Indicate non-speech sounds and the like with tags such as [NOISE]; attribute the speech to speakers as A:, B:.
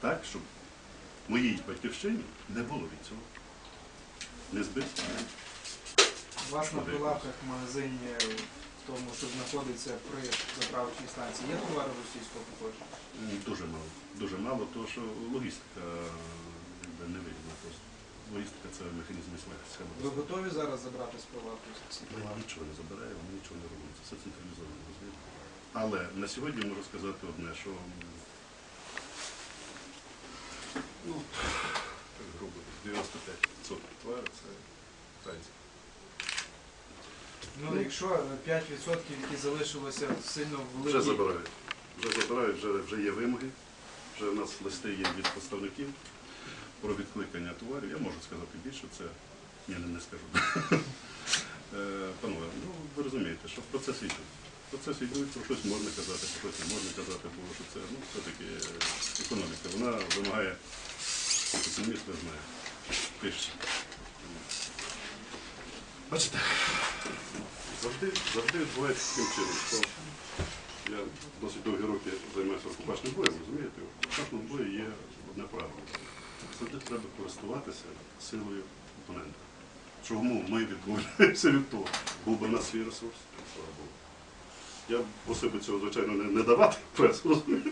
A: так, щоб моїй батьківщині не було від цього. Не збитися.
B: У вас на прилавках в магазині, в тому, що знаходиться при заправочній станції, є товари російського походження?
A: Дуже мало. Дуже мало, тому що логістика якби, не вигідна просто. Логістика це механізм схеми.
B: Ви готові зараз забрати з прилавку
A: Ми нічого не забираємо, ми нічого не робимо. Це все централізовано, розумієте? Але на сьогодні можу сказати одне, що м, ну, так грубо, 95% товару це українське.
B: Ну, якщо е, 5%, які залишилося сильно
A: Вже забирають. Вже забирають, вже, вже є вимоги, вже в нас листи є від поставників про відкликання товарів. Я можу сказати більше, це ні, не, не скажу. [LAUGHS] Е, Панове, ну ви розумієте, що процес йде. Процес йдуть, про щось можна казати, про щось не можна казати, тому що це ну, все-таки е, економіка. Вона вимагає, економіст ви знає, пишеться. Бачите, завжди, завжди відбувається таким чином. що я досить довгі роки займаюся рукопашним боєм, розумієте? У рукопашному бою є одне правило. Завжди треба користуватися силою опонента. Чому ми відмовляємося від того? Був би в нас свій ресурс, слава Богу. Я просив цього, звичайно, не, не давати пресу, [LAUGHS] розумієте?